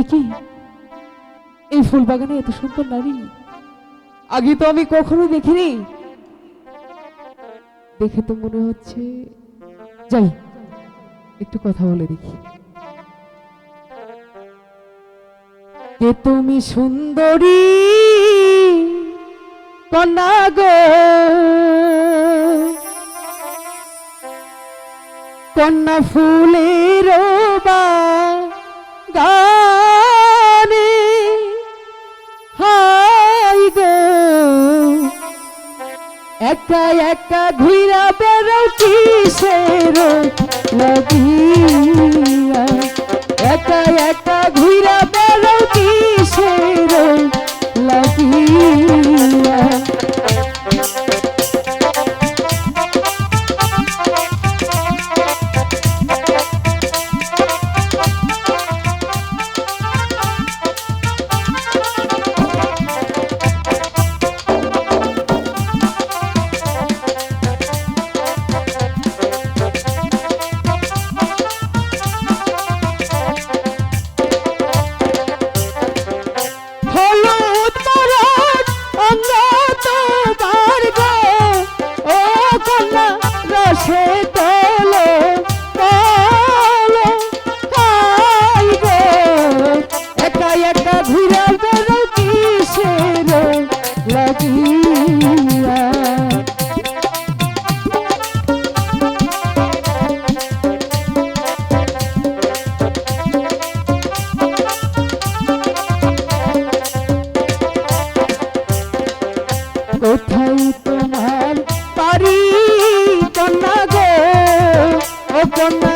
এ কি এই ফুল বাগানে এত সুন্দর নারী। আগে তো আমি কখনো দেখিনি। দেখে তো মনে হচ্ছে যাই, একটু কথা বলে দেখি। কে তুমি সুন্দরী? কন্যা গো। কন্যা ফুলের গানে একা একটা ঘুরা বেড়াও ঘুরে বেড়ো কিসের লাগিয়া? কোথায় তোমার পারি কন্যা গো? ও কন্যা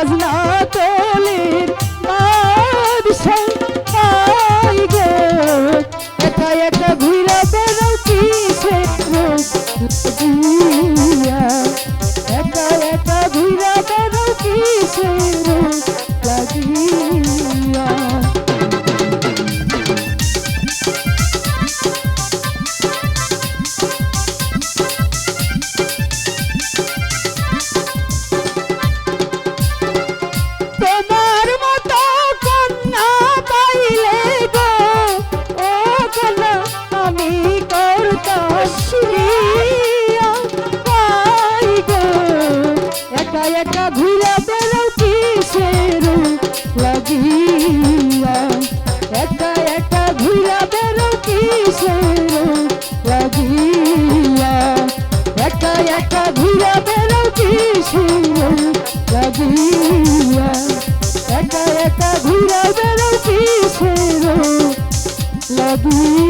পিছা সাজনা শুনিয়া পাই গো। একা একা ঘুরে বেড়াও কিসের লাগিয়া? একা একা ঘুরে বেড়াও কিসের লাগিয়া? একা একা ঘুরে বেড়াও কিসের লাগিয়া? একা একা ঘুরে বেড়াও কিসের লাগিয়া?